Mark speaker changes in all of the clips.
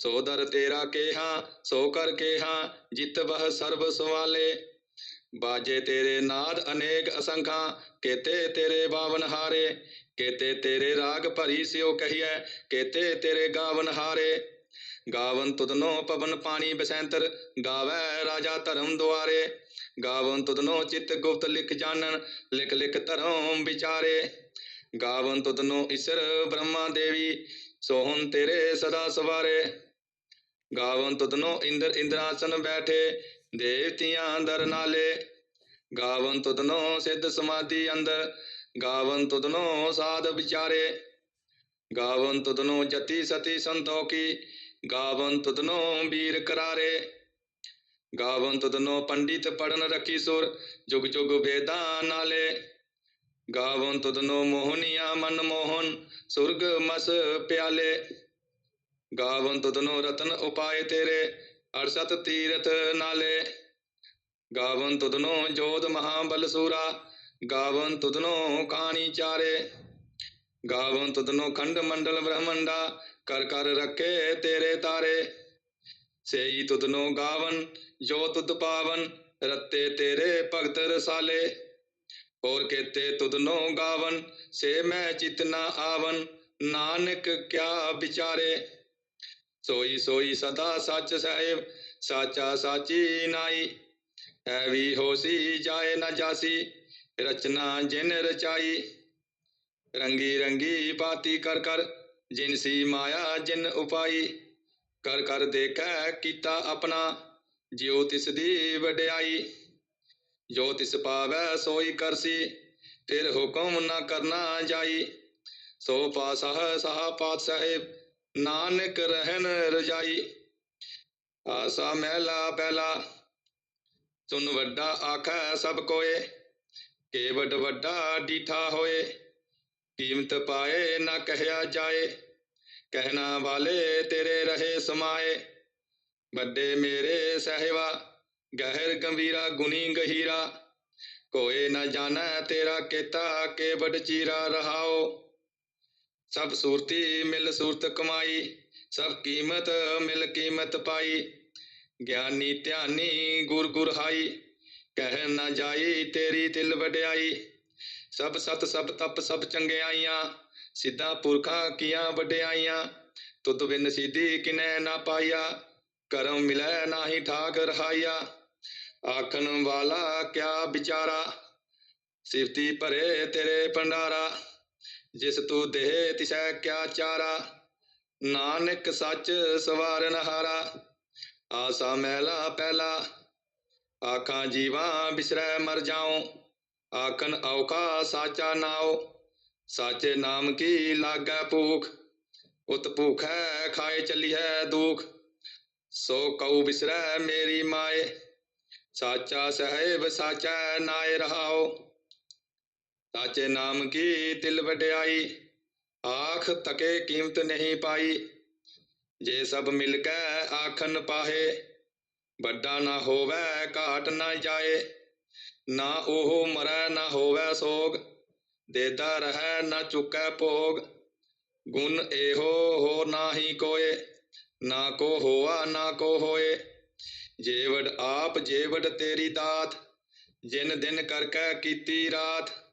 Speaker 1: ਸੋ ਦਰ ਤੇਰਾ ਕੇਹਾ, ਸੋ ਕਰ ਕੇਹਾ, ਜਿਤ ਬਹ ਸਰਬ ਸੁਵਾਲੇ ਬਾਜੇ ਤੇਰੇ ਨਾਦ ਅਨੇਕ ਅਸੰਖਾਂ, ਕੇਤੇ ਤੇਰੇ ਬਾਵਨ ਹਾਰੇ। ਕੇਤੇ ਤੇਰੇ ਰਾਗ ਭਰੀ ਸਿਓ ਕਹੀਐ, ਕੇਤੇ ਤੇਰੇ ਗਾਵਨ ਹਾਰੇ। ਗਾਵਨ ਤੁਧਨੋ ਪਵਨ ਪਾਣੀ ਬਸੈਂਤਰ, ਗਾਵੈ ਰਾਜਾ ਧਰਮ ਦੁਆਰੇ। ਗਾਵਨ ਤੁਧਨੋ ਚਿਤ ਗੁਪਤ ਲਿਖ ਜਾਣਨ, ਲਿਖ ਲਿਖ ਧਰਮ ਵਿਚਾਰੇ। ਗਾਵਨ ਤੁਧਨੋ ਈਸ਼ਰ ਬ੍ਰਹਮਾ ਦੇਵੀ ਸੋਹਨ ਤੇਰੇ ਸਦਾ ਸਵਾਰੇ। ਗਾਵਨ ਤੁਧਨੋ ਇੰਦਰ ਇੰਦਰਾਸਨ ਬੈਠੇ, ਦੇਵਤੀਆਂ ਦਰ ਨਾਲੇ। ਗਾਵਨ ਤੁਧਨੋ ਸਿੱਧ ਸਮਾਧੀ ਅੰਦਰ, ਗਾਵਨ ਤੁਧਨੋ ਸਾਧ ਵਿਚਾਰੇ। ਗਾਵਨ ਤੁਧਨੋ ਜਤੀ ਸਤੀ ਸੰਤੋਖੀ, ਗਾਵਨ ਤੁਧਨੋ ਵੀਰ ਕਰਾਰੇ। ਗਾਵਨ ਤੁਧਨੋ ਪੰਡਿਤ ਪੜਨ ਰਖੀ ਸੁਰ, ਜੁਗ ਜੁਗ ਵੇਦਾਂ ਨਾਲੇ। ਗਾਵਨ ਤੁਧਨੋ ਮੋਹਨੀਆ ਮਨ ਮੋਹਨ, ਸੁਰਗ ਮਸ ਪਿਆਲੇ। ਗਾਵਨ ਤੁਧਨੋ ਰਤਨ ਉਪਾਏ ਤੇਰੇ, ਅਰਸਤ ਤੀਰਥ ਨਾਲੇ। ਗਾਵਨ ਤੁਧਨੋ ਜੋਧ ਮਹਾਬਲ ਸੂਰਾ ਗਾਵਨ ਤੁਧਨੋ ਕਾਣੀ ਚਾਰੇ। ਗਾਵਨ ਤੁਧਨੋ ਖੰਡ ਮੰਡਲ ਬ੍ਰਹਮੰਡਾ, ਕਰ ਕਰ ਰੱਖੇ ਤੇਰੇ ਤਾਰੇ। ਸੇਈ ਤੁਧਨੋ ਗਾਵਨ ਜੋ ਤੁਧ ਪਾਵਨ, ਰੱਤੇ ਤੇਰੇ ਭਗਤ ਰਸਾਲੇ। ਹੋਰ ਕੇਤੇ ਤੁਧਨੋ ਗਾਵਨ ਸੇ ਮੈਂ ਚਿਤਨਾ ਆਵਨ, ਨਾਨਕ ਕਿਆ ਵਿਚਾਰੇ। ਸੋਈ ਸੋਈ ਸਦਾ ਸੱਚ ਸਾਹਿਬ, ਸਾਚਾ ਸਾਚੀ ਨਾਈ। ਐਵੀ ਹੋਸੀ, ਜਾਏ ਨਾ ਜਾਸੀ, ਰਚਨਾ ਜਿਨ ਰਚਾਈ। ਰੰਗੀ ਰੰਗੀ ਪਾਤੀ ਕਰ ਕਰ ਜਿਨਸੀ ਮਾਇਆ ਜਿਨ ਉਪਾਈ। ਕਰ ਕਰ ਦੇਖੈ ਕੀਤਾ ਆਪਣਾ, ਜਿਉ ਤਿਸ ਦੀ ਵਡਿਆਈ। ਜੋ ਤਿਸ ਪਾਵੈ ਸੋਈ ਕਰਸੀ, ਫਿਰ ਹੁਕਮ ਨਾ ਕਰਨਾ ਜਾਈ। ਸੋ ਪਾਸਹ ਸਹਾ ਪਾਤ ਸਾਹਿਬ ਨਾਨਕ ਰਹਿਣ ਰਜਾਈ, ਆਸਾ ਮਹਿਲਾ ਪਹਿਲਾ। ਸੁਨ ਵੱਡਾ ਆਖੈ ਸਭ ਕੋਏ ਕੇ ਵੱਡਾ ਡੀਠਾ ਹੋਏ। ਕੀਮਤ ਪਾਏ ਨਾ ਕਹਿਆ ਜਾਏ, ਕਹਿਣਾ ਵਾਲੇ ਤੇਰੇ ਰਹੇ ਸਮਾਏ। ਵੱਡੇ ਮੇਰੇ ਸਹਿਵਾ, ਗਹਿਰ ਗੰਭੀਰਾ ਗੁਣੀ ਗਹੀਰਾ। ਕੋਏ ਨਾ ਜਾਣੈ ਤੇਰਾ ਕੀਤਾ ਕੇ ਵੱਡ ਚੀਰਾ ਰਹਾਓ। ਸਭ ਸੂਰਤੀ ਮਿਲ ਸੂਰਤ ਕਮਾਈ, ਸਭ ਕੀਮਤ ਮਿਲ ਕੀਮਤ ਪਾਈ। ਗਿਆਨੀ ਧਿਆਨੀ ਗੁਰ ਗੁਰ ਹਾਈ ਕਹਿ ਨਾ ਜਾਈ ਤੇਰੀ ਦਿਲ ਵਡਿਆਈ। ਸਭ ਸਤ ਸਭ ਤਪ ਸਭ ਚੰਗਿਆਈਆਂ, ਸਿੱਧਾ ਪੁਰਖਾਂ ਕੀਆਂ ਵਡਿਆਈਆਂ। ਤੁਧ ਬਿਨ ਸਿੱਧੀ ਕਿਨੈ ਨਾ ਪਾਇਆ, ਕਰਮ ਮਿਲੈ ਨਾਹੀ ਠਾਕ ਰਹਾਇਆ। ਆਖਣ ਵਾਲਾ ਕਿਆ ਵਿਚਾਰਾ, ਸਿਫਤੀ ਭਰੇ ਤੇਰੇ ਭੰਡਾਰਾ। ਜਿਸ ਤੂੰ ਦੇਹ ਤਿਸੈ ਕਿਆ ਚਾਰਾ, ਨਾਨਕ ਸੱਚ ਸਵਾਰਨ ਹਾਰਾ। ਆਸਾ ਮਹਿਲਾ ਪਹਿਲਾ ਆਖਾਂ ਜੀਵਾਂ ਬਿਸਰੈ ਮਰ ਜਾਉ। ਆਖਨ ਔਖਾ ਸਾਚਾ ਨਾਉ, ਸਾਚੇ ਨਾਮ ਕੀ ਲਾਗੈ ਭੂਖ? ਉਤ ਭੂਖੈ ਖਾਏ ਚੱਲੀਐ ਦੁਖ। ਸੋ ਕਉ ਬਿਸਰੈ ਮੇਰੀ ਮਾਏ, ਸਾਚਾ ਸਹਿਬ ਸਾਚਾ ਨਾਏ ਰਹਾਓ ਸਾਚੇ ਨਾਮ ਕੀ ਦਿਲ ਵਡਿਆਈ? ਆਖ ਤਕੇ ਕੀਮਤ ਨਹੀਂ ਪਾਈ। ਜੇ ਸਭ ਮਿਲ ਕੇ ਆਖਨ ਪਾਹੇ, ਵੱਡਾ ਨਾ ਹੋਵੇ, ਘਾਟ ਨਾ ਜਾਏ। ਨਾ ਉਹ ਮਰੈ, ਨਾ ਹੋਵੇ ਸੋਗ। ਦੇਦਾ ਰਹੈ, ਨਾ ਚੁਕੈ ਭੋਗ। ਗੁਣ ਇਹੋ ਹੋ ਨਾਹੀ ਕੋਏ। ਨਾ ਕੋ ਹੋਆ, ਨਾ ਕੋ ਹੋਏ। ਜੇਵੜ ਆਪ, ਜੇਵੜ ਤੇਰੀ ਦਾਤ। ਜਿਨ ਦਿਨ ਕਰਕੇ ਕੀਤੀ ਰਾਤ।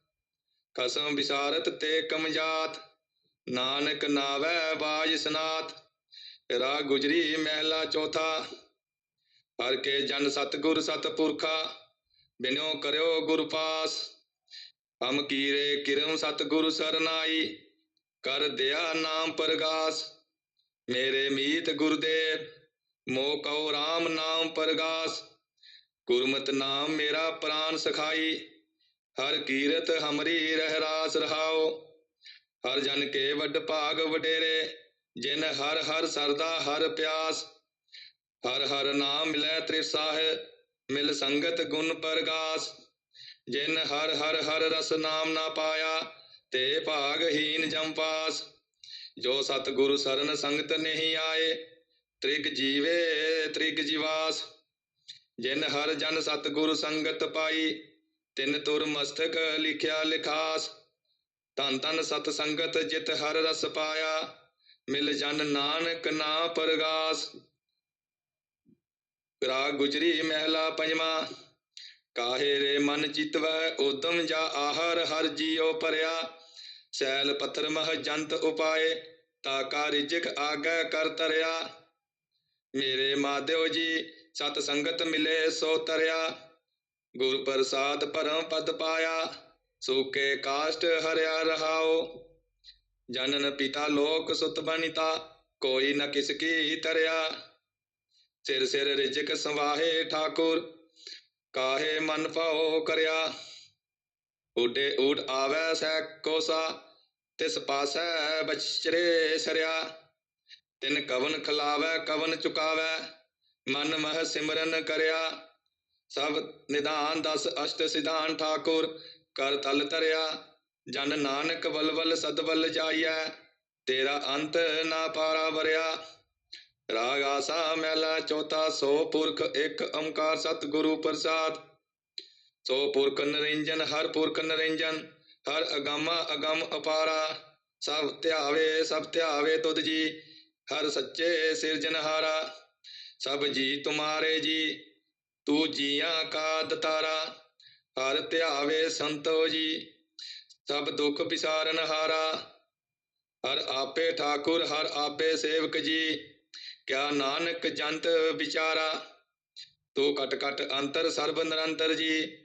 Speaker 1: ਖਸਮ ਵਿਸਾਰਤ ਤੇ ਕਮਜਾਤ, ਨਾਨਕ ਨਾਵੈ ਬਾਜ ਸਨਾਤ ਰਾ ਗੁਜਰੀ ਮਹਿਲਾ ਚੌਥਾ, ਹਰ ਕੇ ਜਨ ਸਤਿਗੁਰ ਸਤਿਪੁਰਖਾ ਬਿਨੋ ਕਰਿਓ ਗੁਰ ਪਾਸ, ਹਮ ਕੀਰੇ ਕਿਰਮ ਸਤਿਗੁਰ ਸਰਨਾਈ, ਕਰ ਦਿਆ ਨਾਮ ਪ੍ਰਗਾਸ, ਮੇਰੇ ਮੀਤ ਗੁਰਦੇਵ ਮੋ ਕਉ RAM ਨਾਮ ਪ੍ਰਗਾਸ, ਗੁਰਮਤ ਨਾਮ ਮੇਰਾ ਪ੍ਰਾਨ ਸਖਾਈ ਹਰ ਕੀਰਤ ਹਮਰੀ ਰਹਿ ਰਾਸ ਰਹਾਓ ਹਰ ਜਨ ਕੇ ਵੱਡ ਭਾਗ ਵਡੇਰੇ, ਜਿਨ ਹਰ ਹਰ ਸਰਦਾ ਹਰ ਪਿਆਸ। ਹਰ ਹਰ ਨਾਮ ਮਿਲੈ ਤ੍ਰਿਸਾਹ, ਮਿਲ ਸੰਗਤ ਗੁਣ ਪ੍ਰਗਾਸ। ਜਿਨ ਹਰ ਹਰ ਹਰ ਰਸ ਨਾਮ ਨਾ ਪਾਇਆ, ਤੇ ਭਾਗਹੀਨ ਜਮ ਪਾਸ। ਜੋ ਸਤਿਗੁਰੂ ਸਰਨ ਸੰਗਤ ਨਹੀਂ ਆਏ, ਤ੍ਰਿਗ ਜੀਵੇ ਤ੍ਰਿਗ ਜੀਵਾਸ। ਜਿਨ ਹਰ ਜਨ ਸਤਿਗੁਰੂ ਸੰਗਤ ਪਾਈ ਤਿਨ ਤੁਰ ਮਸਤਕ ਲਿਖਿਆ ਲਿਖਾਸ। ਧੰਨ ਧੰਨ ਸਤ ਸੰਗਤ ਜਿਤ ਹਰ ਰਸ ਪਾਇਆ, ਮਿਲ ਜਨ ਨਾਨਕ ਨਾ ਪਰਗਾਸ। ਰਾਗ ਗੁਜਰੀ ਮਹਿਲਾ ਪੰਜਵਾ, ਕਾਹੇ ਰੇ ਮਨ ਚਿਤਵੈ ਉਦਮ ਜਾ ਆਹਰ ਹਰ ਜੀਉ ਭਰਿਆ। ਸੈਲ ਪੱਥਰ ਮਹ ਜੰਤ ਉਪਾਏ, ਤਾ ਕਾ ਰਿਜਕ ਆਗੈ ਕਰ ਤਰਿਆ। ਮੇਰੇ ਮਾਧਿਓ ਜੀ, ਸਤ ਸੰਗਤ ਮਿਲੇ ਸੋ ਤਰਿਆ। ਗੁਰ ਪ੍ਰਸਾਦ ਪਰਮ ਪਦ ਪਾਇਆ, ਸੂਕੇ ਕਾਸ਼ਟ ਹਰਿਆ ਰਹਾਓ ਜਨਨ ਪਿਤਾ ਲੋਕ ਸੁਤ ਬਨਿਤਾ, ਕੋਈ ਨ ਕਿਸ ਕੀ ਤਰਿਆ। ਸਿਰ ਸਿਰ ਰਿਜਕ ਸੰਵਾਹੇ ਠਾਕੁਰ, ਕਾਹੇ ਮਨ ਭਾਉ ਕਰਿਆ। ਉਡੇ ਊਟ ਆਵੈ ਸੈ ਕੋਸਾ, ਤਿਸ ਪਾਸੈ ਬਚਰੇ ਸਰਿਆ। ਤਿਨ ਕਵਨ ਖਲਾਵੈ, ਕਵਨ ਚੁਕਾਵੈ, ਮਨ ਮਹ ਸਿਮਰਨ ਕਰਿਆ। ਸਭ ਨਿਧਾਨ ਦਸ ਅਸ਼ਟ ਸਿਧਾਨ ਠਾਕੁਰ, ਕਰ ਤਲ ਤਰਿਆ ਜਨ ਨਾਨਕ ਬਲਬਲ ਸਦਬਲ ਜਾਈਐ, ਤੇਰਾ ਅੰਤ ਨਾ ਪਾਰਾ ਵਰਿਆ। ਰਾਗ ਆਸਾ ਮਹਿਲਾ ਚੌਥਾ, ਸੋ ਪੁਰਖ ਇੱਕ ਓੰਕਾਰ ਸਤਿਗੁਰੂ ਪ੍ਰਸਾਦ। ਸੋ ਪੁਰਖ ਨਰਿੰਜਨ, ਹਰ ਪੁਰਖ ਨਰਿੰਜਨ, ਹਰ ਅਗੰਮ ਅਗੰਮ ਅਪਾਰਾ। ਸਭ ਧਿਆਵੇ ਸਭ ਧਿਆਵੇ ਤੁਧ ਜੀ, ਹਰ ਸੱਚੇ ਸਿਰਜਨਹਾਰਾ। ਸਭ ਜੀ ਤੁਮਾਰੇ ਜੀ ਤੂੰ ਜੀਆਂ ਕਾ ਦਤਾਰਾ, ਹਰ ਧਿਆਵੇ ਸੰਤੋ ਜੀ, ਸਭ ਦੁੱਖ ਵਿਸਾਰਨ ਹਾਰਾ। ਹਰ ਆਪੇ ਠਾਕੁਰ, ਹਰ ਆਪੇ ਸੇਵਕ ਜੀ, ਕਿਆ ਨਾਨਕ ਜੰਤ ਵਿਚਾਰਾ। ਤੂੰ ਕਟ ਕਟ ਅੰਤਰ ਸਰਬ ਨਿਰੰਤਰ ਜੀ,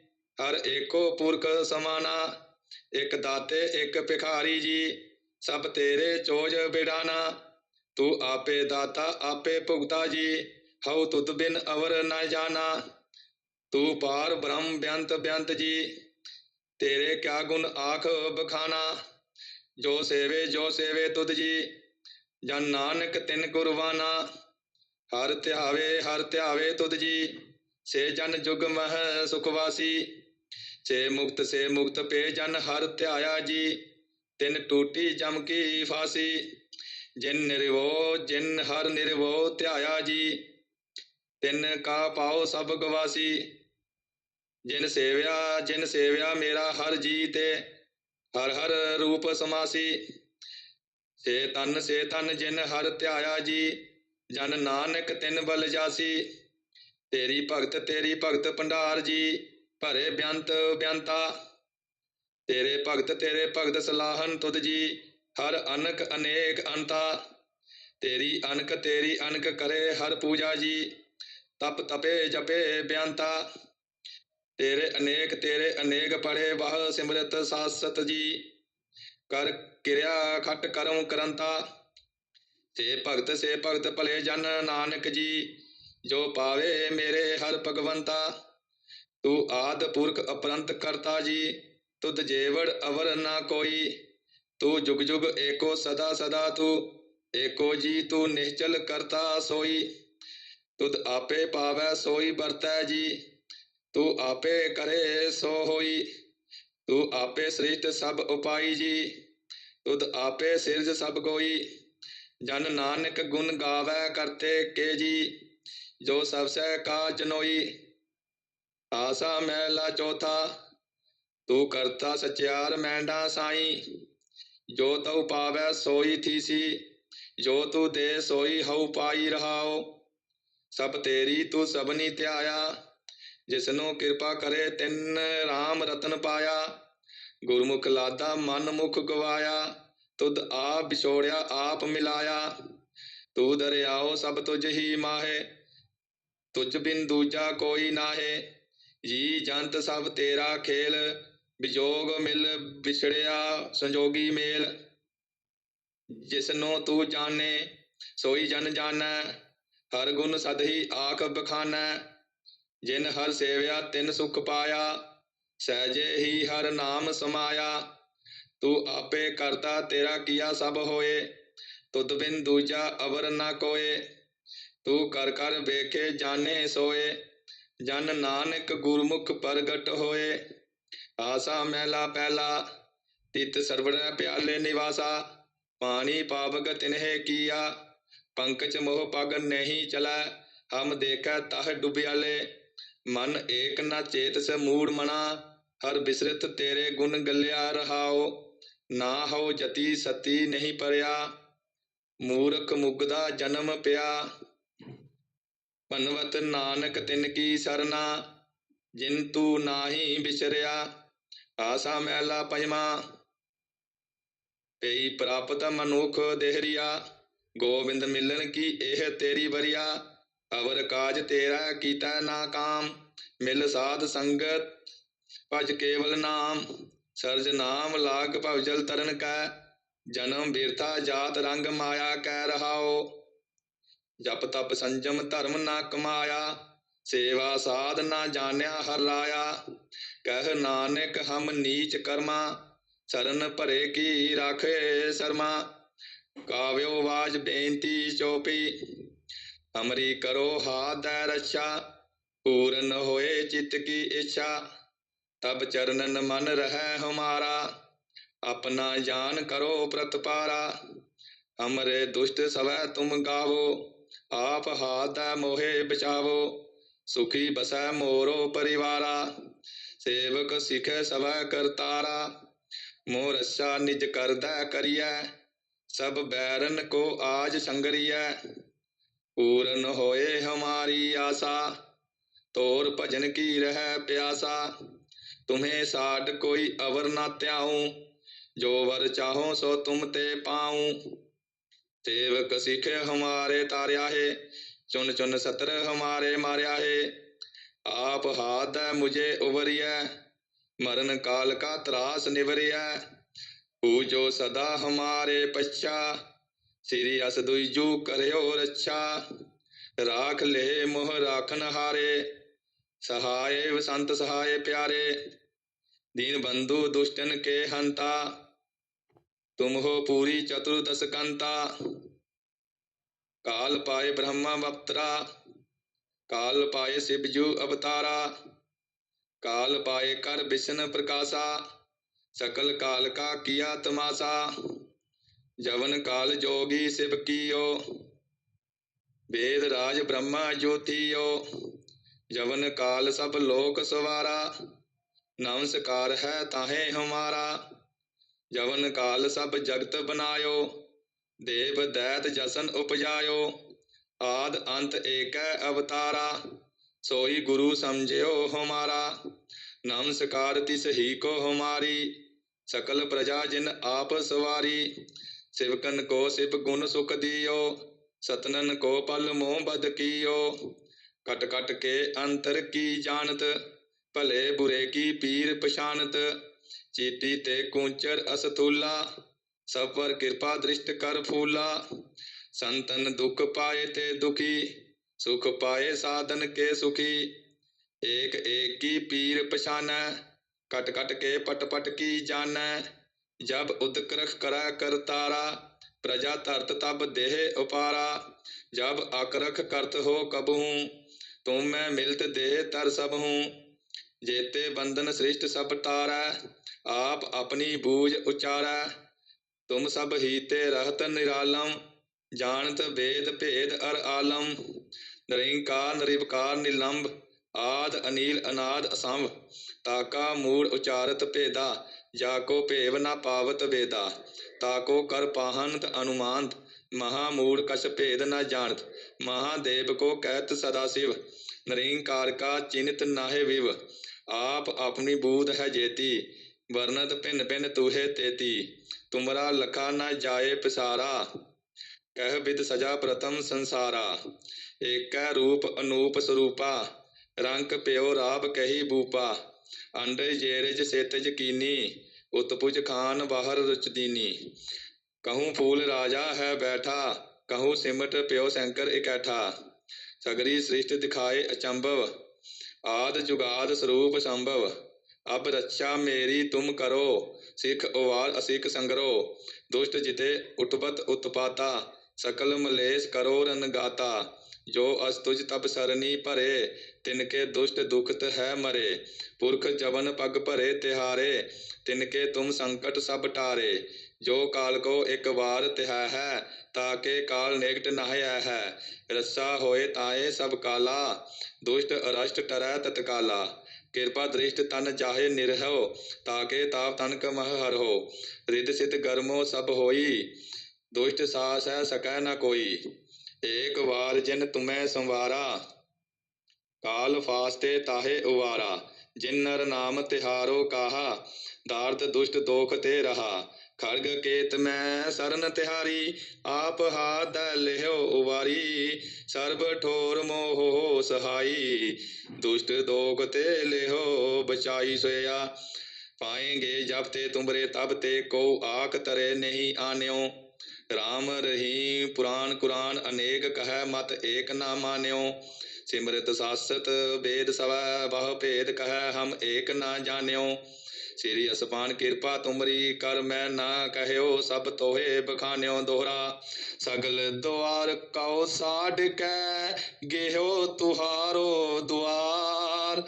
Speaker 1: ਹਰ ਏਕੋ ਪੁਰਖ ਸਮਾਨਾ, ਇਕ ਦਾਤੇ, ਇਕ ਭਿਖਾਰੀ ਜੀ, ਸਭ ਤੇਰੇ ਚੋਜ ਬਿਡਾਨਾ। ਤੂੰ ਆਪੇ ਦਾਤਾ, ਆਪੇ ਭੁਗਤਾ ਜੀ ਹਉ ਤੁਧ ਬਿਨ ਅਵਰ ਨ ਜਾਣਾ, ਤੂੰ ਪਾਰ ਬ੍ਰਹਮ ਬਿਅੰਤ ਬਿਅੰਤ ਜੀ, ਤੇਰੇ ਕਿਆ ਗੁਣ ਆਖ ਬਖਾਨਾ, ਜੋ ਸੇਵੇ ਜੋ ਸੇਵੇ ਤੁਧ ਜੀ, ਜਨ ਨਾਨਕ ਤਿਨ ਗੁਰਵਾਨਾ ਹਰ ਧਿਆਵੇ ਹਰ ਧਿਆਵੇ ਤੁਧ ਜੀ, ਸੇ ਜਨ ਜੁਗ ਮਹ ਸੁਖਵਾਸੀ, ਸੇ ਮੁਕਤ ਸੇ ਮੁਕਤ ਪੇ ਜਨ ਹਰ ਧਿਆਇਆ ਜੀ, ਤਿਨ ਟੂਟੀ ਜਮ ਕੀ ਫਾਸੀ, ਜਿਨ ਨਿਰਵੋ, ਜਿਨ ਹਰ ਨਿਰਵੋ ਧਿਆਇਆ ਜੀ ਤਿਨ ਕਾ ਪਾਉ ਸਭ ਗਵਾਸੀ, ਜਿਨ ਸੇਵਿਆ ਜਿਨ ਸੇਵਿਆ ਮੇਰਾ ਹਰ ਜੀ ਤੇ ਹਰ ਹਰ ਰੂਪ ਸਮਾਸੀ। ਸੇ ਤਨ ਸੇ ਤਨ ਜਿਨ ਹਰ ਧਿਆਇਆ ਜੀ, ਜਨ ਨਾਨਕ ਤਿਨ ਬਲ ਜਾਸੀ। ਤੇਰੀ ਭਗਤ ਤੇਰੀ ਭਗਤ ਭੰਡਾਰ ਜੀ, ਭਰੇ ਬਿਆੰਤ ਬਿਆੰਤਾ। ਤੇਰੇ ਭਗਤ ਤੇਰੇ ਭਗਤ ਸਲਾਹਨ ਤੁਧ ਜੀ, ਹਰ ਅਨਕ ਅਨੇਕ ਅੰਤਾ। ਤੇਰੀ ਅਨਕ ਤੇਰੀ ਅਨਕ ਕਰੇ ਹਰ ਪੂਜਾ ਜੀ। ਤਪ ਤਪੇ ਜਪੇ ਬਿਆੰਤਾ। ਤੇਰੇ ਅਨੇਕ ਤੇਰੇ ਅਨੇਕ ਪੜੇ ਵਹ ਸਿਮਰਤ ਸਾਸਤ ਜੀ। ਕਰ ਕਿਰਿਆ ਖਟ ਕਰਮ ਕਰੰਤਾ। ਸੇ ਭਗਤ ਸੇ ਭਗਤ ਭਲੇ ਜਨ ਨਾਨਕ ਜੀ, ਜੋ ਪਾਵੇ ਮੇਰੇ ਹਰ ਭਗਵੰਤਾ। ਤੂੰ ਆਦ ਪੁਰਖ ਅਪਰੰਤ ਕਰਤਾ ਜੀ, ਤੁਧ ਜੇਵੜ ਅਵਰ ਨਾ ਕੋਈ। ਤੂੰ ਜੁਗ ਜੁਗ ਏਕੋ ਸਦਾ ਸਦਾ ਤੂੰ, ਏਕੋ ਜੀ ਤੂੰ ਨਿਸ਼ਚਲ ਕਰਤਾ ਸੋਈ। ਤੁਧ ਆਪੇ ਪਾਵੈ ਸੋਈ ਵਰਤੈ ਜੀ। ਤੂੰ ਆਪੇ ਕਰੇ ਸੋ ਹੋਈ। ਤੂੰ ਆਪੇ ਸ੍ਰਿਸ਼ਟ ਸਭ ਉਪਾਈ ਜੀ। ਤੁਧ ਆਪੇ ਸਿਰਜ ਸਭ ਕੋਈ ਜਨ ਨਾਨਕ ਗੁਣ ਗਾਵੈ ਕਰਤੇ ਕੇ ਜੀ। ਜੋ ਸਭ ਸਹਿ ਕਾ ਜਨੋਈ ਆਸਾ ਮਹਿਲਾ ਚੌਥਾ। ਤੂੰ ਕਰਤਾ ਸਚਿਆਰ ਮੈਂਡਾ ਸਾਈ। ਜੋ ਤਉ ਪਾਵੈ ਸੋਈ ਥੀਸੀ। ਜੋ ਤੂੰ ਦੇ ਸੋਈ ਹਉ ਪਾਈ ਰਹਾਓ ਸਭ ਤੇਰੀ ਤੂੰ ਸਭਨੀ ਧਿਆਇਆ, ਜਿਸਨੂੰ ਕਿਰਪਾ ਕਰੇ ਤਿੰਨ RAM ਰਤਨ ਪਾਇਆ। ਗੁਰਮੁਖ ਲਾਦਾ ਮਨ ਮੁਖ ਗਵਾਇਆ, ਤੁਧ ਆਪ ਵਿਛੋੜਿਆ, ਆਪ ਮਿਲਾਇਆ। ਤੂੰ ਦਰਿਆਓ ਸਭ ਤੁਝ ਹੀ ਮਾਹੇ, ਤੁਝ ਬਿਨ ਦੂਜਾ ਕੋਈ ਨਾਹੇ। ਜੀ ਜੰਤ ਸਭ ਤੇਰਾ ਖੇਲ, ਵਿਜੋਗ ਮਿਲ ਵਿਛੜਿਆ ਸੰਜੋਗੀ ਮੇਲ। ਜਿਸਨੂੰ ਤੂੰ ਜਾਣੇ, ਸੋਈ ਜਨ ਜਾਣੈ ਹਰ ਗੁਣ ਸਦਹੀ ਆਖ ਬਖਾਨੈ, ਜਿਨ ਹਰ ਸੇਵਿਆ ਤਿਨ ਸੁਖ ਪਾਇਆ, ਸਹਿਜੇ ਹੀ ਹਰ ਨਾਮ ਸਮਾਇਆ। ਤੂੰ ਆਪੇ ਕਰਤਾ ਤੇਰਾ ਕੀਆ ਸਭ ਹੋਏ, ਤੁਧ ਬਿਨ ਦੂਜਾ ਅਵਰ ਨਾ ਕੋਏ। ਤੂੰ ਕਰ ਕਰ ਵੇਖੇ ਜਾਣੇ ਸੋਏ, ਜਨ ਨਾਨਕ ਗੁਰਮੁਖ ਪ੍ਰਗਟ ਹੋਏ। ਆਸਾ ਮਹਿਲਾ ਪਹਿਲਾ ਤਿਤ ਸਰਵਣ ਪਿਆਲੇ ਨਿਵਾਸਾ, ਪਾਣੀ ਪਾਵਕ ਤਿਨਹਿ ਕੀਆ। ਪੰਕਜ ਮੋਹ ਪਗ ਨਹੀਂ ਚਲੈ, ਹਮ ਦੇਖੈ ਤਹ ਡੁਬਿਆਲੇ। ਮਨ ਏਕ ਨਾ ਚੇਤ ਸ ਮੂੜ ਮਣਾ ਹਰ ਬਿਸਰਤ ਤੇਰੇ ਗੁਣ ਗੱਲਿਆ ਰਹਾਓ ਨਾ ਹੋ ਜਤੀ ਸਤੀ ਨਹੀਂ ਪਰਿਆ, ਮੂਰਖ ਮੁਗਦਾ ਜਨਮ ਪਿਆ। ਪਨਵਤ ਨਾਨਕ ਤਿਨ ਕੀ ਸਰਨਾ, ਜਿਨ ਤੂ ਨਾਹੀ ਬਿਸਰਿਆ। ਆਸਾ ਮਹਿਲਾ ਪੰਜਵਾ ਪਈ ਪ੍ਰਾਪਤ ਮਨੁਖ ਦੇਹਰੀਆ। ਗੋਬਿੰਦ ਮਿਲਣ ਕੀ ਇਹ ਤੇਰੀ ਬਰੀਆ ਅਵਰ ਕਾਜ ਤੇਰਾ ਕੀਤਾ ਨਾ ਕਾਮ ਮਿਲ ਸਾਧ ਸੰਗਤ ਭਜ ਕੇਵਲ ਨਾਮ। ਸਰਜ ਨਾਮ ਲਾਗ ਭਵਜਲ ਤਰਨ ਕੈ। ਜਨਮ ਬਿਰਥਾ ਜਾਤ ਰੰਗ ਮਾਇਆ ਕਹਿ ਰਹਾਓ ਜਪ ਤਪ ਸੰਜਮ ਧਰਮ ਨਾ ਕਮਾਇਆ। ਸੇਵਾ ਸਾਧ ਨਾ ਜਾਣਿਆ ਹਰ ਲਾਇਆ। ਕਹਿ ਨਾਨਕ ਹਮ ਨੀਚ ਕਰਮਾ। ਸਰਨ ਭਰੇ ਕੀ ਰਾਖੇ ਸਰਮਾ। ਕਾਵਿਓ ਵਾਜ ਬੇਨਤੀ ਚੋਪੀ, ਅਮਰੀ ਕਰੋ ਹਾਦੈ ਰੱਛਾ, ਪੂਰਨ ਹੋਏ ਚਿਤ ਕੀ ਇੱਛਾ, ਤਬ ਚਰਨਨ ਮਨ ਰਹਿ ਹਮਾਰਾ, ਆਪਣਾ ਜਾਨ ਕਰੋ ਪ੍ਰਤਪਾਰਾ ਅਮਰੇ ਦੁਸ਼ਟ ਸਵੈ ਤੁਮ ਗਾਵੋ, ਆਪ ਹਾਦੈ ਮੋਹੇ ਬਚਾਵੋ, ਸੁਖੀ ਬਸੈ ਮੋਰੋ ਪਰਿਵਾਰਾ, ਸੇਵਕ ਸਿਖੈ ਸਵੈ ਕਰਤਾਰਾ, ਮੋਹ ਰਸਾ ਨਿਜ ਕਰਦਾ ਕਰੀਐ ਸਭ ਬੈਰਨ ਕੋ ਆਜ ਸੰਗਰੀਐ, ਪੂਰਨ ਹੋਏ ਹਮਾਰੀ ਆਸਾ। ਤੋਰ ਭਜਨ ਕੀ ਰਹਿ ਪਿਆਸਾ, ਤੁਮੇ ਸਾਡ ਕੋਈ ਅਵਰ ਨਾ ਧਿਆਉ। ਜੋ ਵਰ ਚਾਹੋ ਸੋ ਤੁਮ ਤੇ ਪਾਉ। ਸੇਵਕ ਸਿਖ ਹਮਾਰੇ ਤਾਰਿਆ ਹੈ ਚੁਨ ਚੁਨ ਸਤਰ ਹਮਾਰੇ ਮਾਰਿਆ ਹੈ ਆਪ ਹਾਥ ਮੁਝੇ ਉਵਰਿਐ, ਮਰਨ ਕਾਲ ਕਾ ਤਰਾਸ ਨਿਵਰਿਐ ਪੂਜੋ ਸਦਾ ਹਮਾਰੇ ਪਛਾ ਸ੍ਰੀ ਅਸ ਦੁਈਜੂ ਕਰਿਓ ਰੱਛਾ। ਰਾਖ ਲੈ ਮੋਹ ਰਾਖਨ ਹਾਰੇ, ਸਹਾਏ ਵਸੰਤ ਸਹਾਏ ਪਿਆਰੇ। ਦੀਨ ਬੰਧੂ ਦੁਸ਼ਟਨ ਕੇ ਹੰਤਾ, ਤੁਮ ਹੋ ਪੂਰੀ ਚਤੁਰਦਸ ਕੰਤਾ। ਕਾਲ ਪਾਏ ਬ੍ਰਹਮਾ ਵਪਤਰਾ, ਕਾਲ ਪਾਏ ਸਿਵਜੂ ਅਵਤਾਰਾ। ਕਾਲ ਪਾਏ ਕਰ ਬਿਸ਼ਨ ਪ੍ਰਕਾਸ਼ਾ। ਸਕਲ ਕਾਲ ਕਾ ਕੀਆ ਤਮਾਸਾ, ਜਵਨ ਕਾਲ ਜੋਗੀ ਸਿਵ ਕੀਓ, ਵੇਦ ਰਾਜ ਬ੍ਰਹਮਾ ਜੋਤੀਓ, ਜਵਨ ਕਾਲ ਸਭ ਲੋਕ ਸਵਾਰਾ, ਨਮਸਕਾਰ ਹੈ ਤਾਹੇ ਹਮਾਰਾ, ਜਵਨ ਕਾਲ ਸਭ ਜਗਤ ਬਨਾਇਓ, ਦੇਵ ਦੈਤ ਜਸਨ ਉਪਜਾਇਓ, ਆਦ ਅੰਤ ਏਕੈ ਅਵਤਾਰਾ, ਸੋਈ ਗੁਰੂ ਸਮਝਿਓ ਹਮਾਰਾ। ਨਮਸਕਾਰ ਤਿਸ ਹੀ ਕੋ ਹਮਾਰੀ, ਸਕਲ ਪ੍ਰਜਾ ਜਿਨ ਆਪ ਸਵਾਰੀ। ਸਿਵਕਨ ਕੋ ਸਿਵ ਗੁਣ ਸੁਖ ਦਿਓ, ਸਤਨਨ ਕੋ ਪਲ ਮੋਹ ਬਦ ਕੀਓ। ਕਟ ਕਟ ਕੇ ਅੰਤਰ ਕੀ ਜਾਣਤ, ਭਲੇ ਬੁਰੇ ਕੀ ਪੀਰ ਪਛਾਨਤ ਚੀਟੀ ਤੇ ਕੁੰਚਰ ਅਸਥੂਲਾ, ਸਭ ਪਰ ਕਿਰਪਾ ਦ੍ਰਿਸ਼ਟ ਕਰ ਫੂਲਾ। ਸੰਤਨ ਦੁਖ ਪਾਏ ਤੇ ਦੁਖੀ, ਸੁਖ ਪਾਏ ਸਾਧਨ ਕੇ ਸੁਖੀ। ਏਕ ਏਕ ਕੀ ਪੀਰ ਪਛਾਨੈ, ਕਟ ਕਟ ਕੇ ਪਟ ਪਟ ਕੀ ਜਾਣੈ। ਜਬ ਉਦਕਰਖ ਕਰੈ ਕਰਤਾਰਾ ਪ੍ਰਜਾ ਧਰਤ ਤਬ ਦੇਹ ਉਪਾਰਾ। ਜਬ ਅਕਰਖ ਕਰਤ ਹੋ ਕਬਹੂ, ਤੁਮ ਮੈਂ ਮਿਲਤ ਦੇਹ ਤਰ ਸਭ ਹੂੰ ਜੇਤੇ ਬੰਧਨ ਸ੍ਰਿਸ਼ਟ ਸਭ ਤਾਰੈ, ਆਪ ਆਪਣੀ ਬੂਝ ਉਚਾਰੈ। ਤੁਮ ਸਭ ਹੀਤੇ ਰਹਤ ਨਿਰਾਲਮ, ਜਾਣਤ ਵੇਦ ਭੇਦ ਅਰ ਆਲਮ। ਨਿਰੰਕਾਰ ਨਿਰਵਕਾਰ ਨਿਲੰਬ ਆਦਿ ਅਨੀਲ ਅਨਾਦ ਅਸੰਭ ਤਾਕਾ ਮੂੜ ਉਚਾਰਤ ਭੇਦਾ ਜਾ ਕੋ ਭੇਵ ਨਾ ਪਾਵਤ ਵੇਦਾ। ਤਾਕੋ ਕਰ ਪਾਹਨਤ ਅਨੁਮਾਨਤ ਮਹਾ ਮੂੜ ਕਛ ਭੇਦ ਨਾ ਜਾਣਤ ਮਹਾਦੇਵ ਕੋ ਕਹਿਤ ਸਦਾ ਸਿਵ ਨਿਰੰਕਾਰ ਕਾ ਚਿੰਤ ਨਾਹਿ ਵਿਵ। ਆਪ ਆਪਣੀ ਬੂਧ ਹੈ ਜੇਤੀ ਵਰਨਤ ਭਿੰਨ ਭਿੰਨ ਤੂਹੇ ਤੇਤੀ। ਤੁਮਰਾ ਲਖਾ ਨਾ ਜਾਏ ਪਿਸਾਰਾ, ਕਹਿ ਵਿਦ ਸਜਾ ਪ੍ਰਤਮ ਸੰਸਾਰਾ। ਏਕੈ ਰੂਪ ਅਨੂਪ ਸਰੂਪਾ ਰੰਕ ਪਿਓ ਰਾਬ ਕਹੀ ਬੂਪਾ, ਅੰਡੇ ਜੇਰਜ ਸੇਤਜ ਕੀਨੀ, ਉਤਪੁਜ ਖਾਨ ਬਾਹਰ ਰੁਚਦੀਨੀ ਕਹੂੰ ਫੂਲ ਰਾਜਾ ਹੈ ਬੈਠਾ, ਕਹੂੰ ਸਿਮਟ ਪਿਓ ਸ਼ੰਕਰ ਇਕੈਠਾ। ਸਗਰੀ ਸ੍ਰਿਸ਼ਟ ਦਿਖਾਏ ਅਚੰਭਵ, ਆਦ ਜੁਗਾਦ ਸਰੂਪ ਸੰਭਵ। ਅਬ ਰੱਛਾ ਮੇਰੀ ਤੁਮ ਕਰੋ, ਸਿੱਖ ਉਵਾਰ ਅਸਿੱਖ ਸੰਗਰੋ। ਦੁਸ਼ਟ ਜਿਤੇ ਉਤਪਤ ਉਤਪਾਤਾ, ਸਕਲ ਮਲੇਸ਼ ਕਰੋ ਰਨਗਾਤਾ ਜੋ ਅਸ ਤੁਜ ਤਬ ਸਰਨੀ ਭਰੇ, ਤਿਨਕੇ ਦੁਸ਼ਟ ਦੁਖਤ ਹੈ ਮਰੇ। ਪੁਰਖ ਜਵਨ ਪਗ ਭਰੇ ਤਿਹਾਰੇ, ਤਿਨਕੇ ਤੁਮ ਸੰਕਟ ਸਭ ਟਾਰੇ। ਜੋ ਕਾਲ ਕੋ ਇੱਕ ਵਾਰ ਤਿਹਾ ਹੈ ਤਾਕੇ ਕਾਲ ਨੇਕਟ ਨਹਾਇਆ ਹੈ। ਰੱਸਾ ਹੋਏ ਤਾਏ ਸਭ ਕਾਲਾ, ਦੁਸ਼ਟ ਅਰਸ਼ਟ ਟਰੈ ਤਤਕਾਲਾ। ਕਿਰਪਾ ਦ੍ਰਿਸ਼ਟ ਤਨ ਜਾਹੇ ਨਿਰਹਉ ਤਾਕੇ ਤਾਪ ਤਨਕ ਮਹ ਹਰੋ ਰਿਦ ਸਿਤ ਗਰਮੋ ਸਭ ਹੋਈ, ਦੁਸ਼ਟ ਸਾਸ ਹੈ ਸਕੈ ਨਾ ਕੋਈ। ਏਕ ਵਾਰ ਜਿਨ ਤੁਮੈ ਸੰਵਾਰਾ, ਕਾਲ ਫਾਸਤੇ ਤਾਹੇ ਉਵਾਰਾ। ਜਿਨ ਨਰ ਨਾਮ ਤਿਹਾਰੋ ਕਾਹਾ ਦਾਰਤ ਦੁਸ਼ਟ ਦੋਖ ਤੇ ਰਹਾ। ਖੜਗ ਕੇਤ ਮੈਂ ਸਰਨ ਤਿਹਾਰੀ, ਆਪ ਹਾਥ ਲਿਓ ਉਵਾਰੀ। ਸਰਬ ਠੋਰ ਮੋਹ ਸਹਾਈ, ਦੁਸ਼ਟ ਦੋਖ ਤੇ ਲਿਓ ਬਚਾਈ ਸੋਇਆ। ਪਾਏਂਗੇ ਜਬ ਤੇ ਤੁਮਰੇ ਤਬ ਤੇ ਕੋ ਆਖ ਤਰੇ ਨਹੀਂ ਆਨਿਓ। ਰਾਮ ਰਹੀਮ ਪੁਰਾਨ ਕੁਰਾਨ ਅਨੇਕ ਕਹੈ, ਮਤ ਏਕ ਨਾ ਮਾਨਿਓ। ਸਿਮਰਤ ਸਾਸਤ ਵੇਦ ਸਵੈ, ਬਹੁ ਭੇਦ ਕਹੈ, ਹਮ ਏਕ ਨਾ ਜਾਣਿਓ। ਸ੍ਰੀ ਅਸਪਾਨ ਕਿਰਪਾ ਤੁਮਰੀ, ਕਰ ਮੈਂ ਨਾ ਕਹਿਓ, ਸਭ ਤੋਹੇ ਬਖਾਨਿਓ ਦੋਹਰਾ। ਸਗਲ ਦੁਆਰ ਕਉ ਸਾਡ ਕੈ ਗੇਹੋ ਤੁਹਾਰੋ ਦੁਆਰ।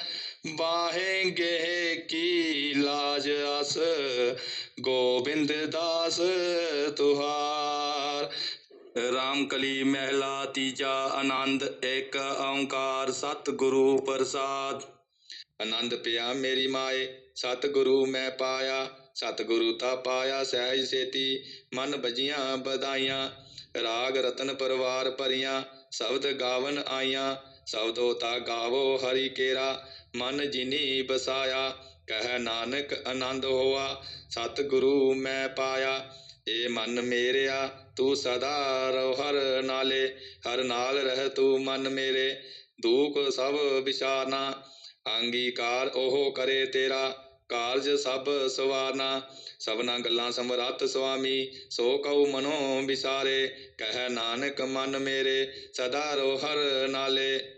Speaker 1: ਬਾਹੇਂਗੇ ਕੀ ਲਾਜ ਅਸ ਗੋਬਿੰਦ ਦਾਸ ਤੁਹਾਰ। ਰਾਮਕਲੀ ਮਹਿਲਾ ਤੀਜਾ ਆਨੰਦ, ਏਕ ਓੰਕਾਰ, ਸਤਿਗੁਰੂ ਪ੍ਰਸਾਦ। ਆਨੰਦ ਪਿਆ ਮੇਰੀ ਮਾਏ, ਸਤਿਗੁਰੂ ਮੈਂ ਪਾਇਆ। ਸਤਿਗੁਰੂ ਤਾ ਪਾਇਆ ਸਹਿਜ ਸੇਤੀ, ਮਨ ਬਜੀਆਂ ਬਧਾਈਆਂ ਰਾਗ ਰਤਨ ਪਰਵਾਰ ਭਰੀਆਂ, ਸ਼ਬਦ ਗਾਵਨ ਆਈਆਂ। ਸ਼ਬਦੋ ਤਾ ਗਾਵੋ ਹਰੀ ਕੇਰਾ, ਮਨ ਜਿਨੀ ਬਸਾਇਆ। ਕਹਿ ਨਾਨਕ ਆਨੰਦ ਹੋਆ, ਸਤਿਗੁਰੂ ਮੈਂ ਪਾਇਆ, ਏ ਮਨ ਮੇਰਿਆ, ਤੂੰ ਸਦਾ ਰਹੁ ਹਰ ਨਾਲੇ, ਹਰ ਨਾਲ ਰਹਿ ਤੂੰ ਮਨ ਮੇਰੇ, ਦੂਖ ਸਭ ਵਿਚਾਰਨਾ ਅੰਗੀਕਾਰ ਉਹ ਕਰੇ ਤੇਰਾ, ਕਾਰਜ ਸਭ ਸਵਾਰਨਾ ਸਭਨਾ ਗੱਲਾਂ ਸਮਰੱਥ ਸੁਆਮੀ, ਸੋ ਕਉ ਮਨੋ ਵਿਸਾਰੇ, ਕਹਿ ਨਾਨਕ ਮਨ ਮੇਰੇ, ਸਦਾ ਰੋ ਹਰ ਨਾਲੇ।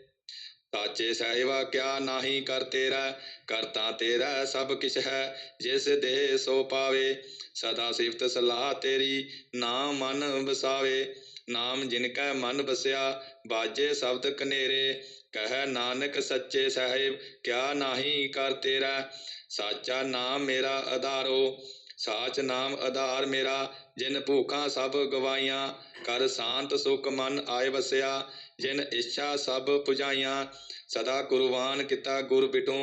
Speaker 1: ਸਾਚੇ ਸਹਿਵਾ ਕਿਆ ਨਾਹੀ ਕਰ ਤੇਰਾ ਕਰਤਾ ਤੇਰਾ ਸਭ ਕਿਛ ਹੈ, ਜਿਸ ਦੇ ਸੋ ਪਾਵੇ। ਸਦਾ ਸਿਫਤ ਸਲਾਹ ਤੇਰੀ ਨਾਮ ਮਨ ਵਸਾਵੇ। ਨਾਮ ਜਿਨ ਕੈ ਮਨ ਵਸਿਆ, ਬਾਜੇ ਸ਼ਬਦ ਕਨੇਰੇ। ਕਹਿ ਨਾਨਕ ਸੱਚੇ ਸਾਹਿਬ, ਕਿਆ ਨਾਹੀ ਕਰ ਤੇਰਾ। ਸਾਚਾ ਨਾਮ ਮੇਰਾ ਆਧਾਰੋ, ਸਾਚ ਨਾਮ ਆਧਾਰ ਮੇਰਾ। ਜਿਨ ਭੂਖਾਂ ਸਭ ਗਵਾਈਆਂ, ਕਰ ਸ਼ਾਂਤ ਸੁਖ ਮਨ ਆਏ ਵਸਿਆ। ਜਿਨ ਇੱਛਾ ਸਭ ਪੁਜਾਈਆਂ, ਸਦਾ ਕੁਰਬਾਨ ਕੀਤਾ ਗੁਰ ਬਿਟੂ,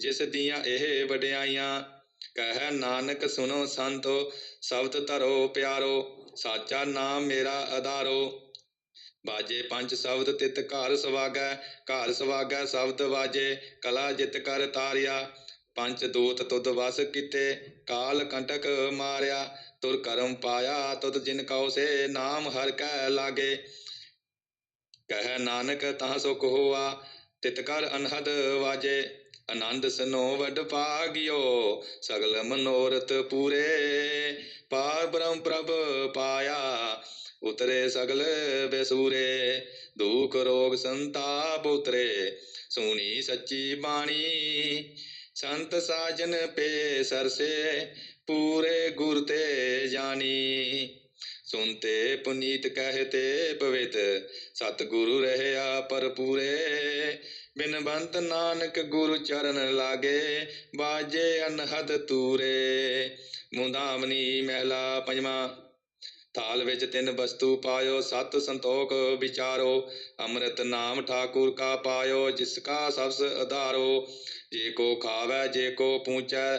Speaker 1: ਜਿਸ ਦੀਆਂ ਇਹ ਵਡਿਆਈਆਂ। ਕਹਿ ਨਾਨਕ ਸੁਨੋ ਸੰਤੋ, ਸ਼ਬਦ ਧਰੋ ਪਿਆਰੋ, ਸਾਚਾ ਨਾਮ ਮੇਰਾ ਆਧਾਰੋ ਬਾਜੇ ਪੰਜ ਸ਼ਬਦ ਤਿਤ ਘਰ ਸਵਾਗੈ ਘਰ ਸਵਾਗੈ ਸ਼ਬਦ ਵਾਜੇ, ਕਲਾ ਜਿਤ ਕਰ ਤਾਰਿਆ। ਪੰਜ ਦੂਤ ਤੁਧ ਵਸ ਕੀਤੇ, ਕਾਲ ਕੰਟਕ ਮਾਰਿਆ। ਤੁਰ ਕਰਮ ਪਾਇਆ, ਤੁਧ ਜਿਨ ਕਉ ਸੇ ਨਾਮ ਹਰ ਕੈ ਲਾਗੇ। ਕਹਿ ਨਾਨਕ ਤਹ ਸੁਖ ਹੋਆ, ਤਿਤ ਕਰ ਅਨਹਦ ਵਾਜੇ ਆਨੰਦ ਸਨੋ ਵਡ ਭਾਗਿਓ, ਸਗਲ ਮਨੋਰਥ ਪੂਰੇ। ਪਾਰ ਬ੍ਰਹਮ ਪ੍ਰਭ ਪਾਇਆ, ਉਤਰੇ ਸਗਲ ਬੇਸੂਰੇ। ਦੁਖ ਰੋਗ ਸੰਤਾਪ ਉਤਰੇ, ਸੁਣੀ ਸੱਚੀ ਬਾਣੀ। ਸੰਤ ਸਾਜਨ ਪੇ ਸਰਸੇ, ਪੂਰੇ ਗੁਰ ਤੇ ਜਾਣੀ। ਸੁਨਤੇ ਪੁਨੀਤ ਕਹਤੇ ਪਵਿੱਤ, ਸਤਿਗੁਰੂ ਰਹਿਆ ਪਰਪੂਰੇ ਬਿਨਵੰਤ ਨਾਨਕ ਗੁਰੂ ਚਰਨ ਲਾਗੇ, ਬਾਜੇ ਅਨਹਦ ਤੂਰੇ। ਮੁੰਦਾਵਨੀ ਮਹਿਲਾ ਪੰਜਵਾਂ, ਥਾਲ ਵਿੱਚ ਤਿੰਨ ਵਸਤੂ ਪਾਇਓ, ਸਤ ਸੰਤੋਖ ਵਿਚਾਰੋ। ਅੰਮ੍ਰਿਤ ਨਾਮ ਠਾਕੁਰ ਕਾ ਪਾਇਓ, ਜਿਸ ਕਾ ਸਬਸ ਆਧਾਰੋ ਜੇ ਕੋ ਖਾਵੈ, ਜੇ ਕੋ ਪੂਚੈ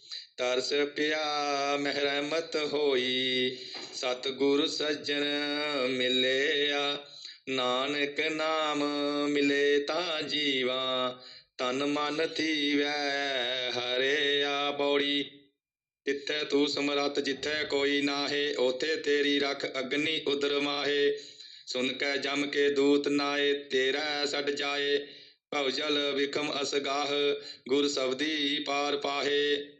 Speaker 1: ਤਰਸ ਪਿਆ, ਮਹਿਰਮਤ ਹੋਈ। ਸਤਿਗੁਰ ਸੱਜਣ ਮਿਲਿਆ, ਨਾਨਕ ਨਾਮ ਮਿਲੇ ਤਾਂ ਜੀਵਾ। ਤਨ ਮਨ ਥੀਵੈ, ਹਰਿਆ ਬੌੜੀ। ਜਿੱਥੇ ਤੂੰ ਸਮਰੱਥ, ਜਿੱਥੇ ਕੋਈ ਨਾਹੇ ਉਥੇ ਤੇਰੀ ਰਖ ਅਗਨੀ ਉਦਰ ਮਾਹੇ। ਸੁਨ ਕੈ, ਜਮ ਕੇ ਦੂਤ ਨਾਏ, ਤੇਰਾ ਛੱਡ ਜਾਏ। ਭਵ ਜਲ ਵਿਖਮ ਅਸਗਾਹ, ਗੁਰ ਸਬਦੀ ਪਾਰ ਪਾਹੇ।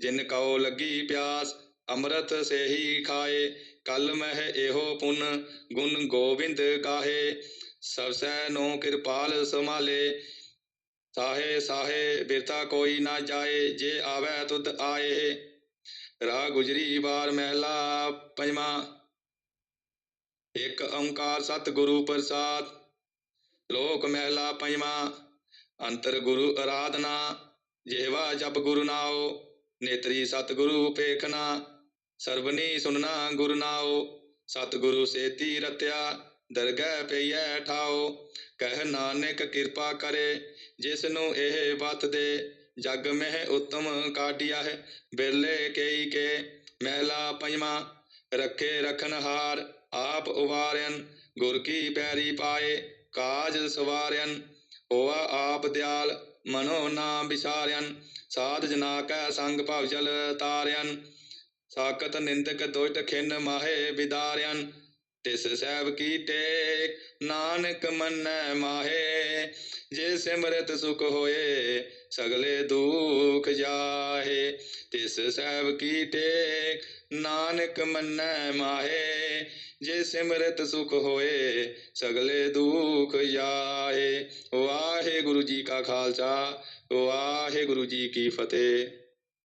Speaker 1: ਜਿਨ ਕਉ ਲੱਗੀ ਪਿਆਸ, ਅੰਮ੍ਰਿਤ ਸੇਹੀ ਖਾਏ, ਕਲ ਮਹਿ ਇਹੋ ਪੁਨ, ਗੁਣ ਗੋਬਿੰਦ ਗਾਹੇ। ਸਭ ਸੈ ਨੋ ਕਿਰਪਾਲ ਸੰਭਾਲੇ ਸਾਹੇ ਸਾਹੇ ਬਿਰਤਾ ਕੋਈ ਨਾ ਜਾਏ, ਜੇ ਆਵੈ ਤੁਧ ਆਏ। ਰਾਹ ਗੁਜਰੀ ਬਾਰ ਮਹਿਲਾ ਪੰਜਵਾਂ, ਇੱਕ ਓੰਕਾਰ ਸਤਿਗੁਰੂ ਪ੍ਰਸਾਦ। ਲੋਕ ਮਹਿਲਾ ਪੰਜਵਾਂ, ਅੰਤਰ ਗੁਰੂ ਆਰਾਧਨਾ ਜਿਹਵਾ ਜਪ ਗੁਰੂ ਨਾਉ। ਨੇਤਰੀ ਸਤਿਗੁਰੂ ਪੇਖਣਾ ਸਰਬਨੀ ਸੁਨਣਾ ਗੁਰੂ ਨਾਉ, ਸਤਿਗੁਰੂ ਸੇਤੀ ਰਤਿਆ, ਦਰਗਹਿ ਪਈਐ ਠਾਉ। ਕਹਿ ਨਾਨਕ ਕਿਰਪਾ ਕਰੇ ਜਿਸ ਨੂੰ ਇਹ ਬਤ ਦੇ। ਜਗ ਮਹਿ ਉਤਮ ਕਾਢਿਆ ਹੈ ਬਿਰਲੇ ਕੇਈ ਕੇ, ਮਹਿਲਾ ਪੰਜਵਾਂ। ਰੱਖੇ ਰਖਨ ਹਾਰ, ਆਪ ਉਵਾਰਿਆਨ ਗੁਰ ਕੀ ਪੈਰੀ ਪਾਏ, ਕਾਜ ਸਵਾਰਿਆਨ ਹੋਆ ਆਪ ਦਿਆਲ, ਮਨੋ ਨਾ ਵਿਸਾਰਿਆਨ ਸਾਧ ਜਨਾ ਕੈ ਸੰਗ ਭਵ ਜਲ ਤਾਰਿਆਨ ਸਾਕਤ ਨਿੰਦਕ ਦੁਸ਼ਟ ਖਿੰਨ ਮਾਹੇ ਵਿਦਾਰਿਆਨ ਤਿਸ ਸਹਿਬ ਕੀ ਟੇਕ ਨਾਨਕ ਮੰਨੈ ਮਾਹੇ, ਜੇ ਸਿਮਰਤ ਸੁਖ ਹੋਏ, ਸਗਲੇ ਦੁਖ ਜਾਹੇ। ਤਿਸ ਸਹਿਬ ਕੀ ਟੇਕ ਨਾਨਕ ਮੰਨੈ ਮਾਹੇ, ਜੇ ਸਿਮਰਤ ਸੁਖ ਹੋਏ, ਸਗਲੇ ਦੁਖ ਜਾਹੇ। ਵਾਹਿਗੁਰੂ ਜੀ ਕਾ ਖਾਲਸਾ ਵਾਹਿਗੁਰੂ ਜੀ ਕੀ ਫਤਿਹ।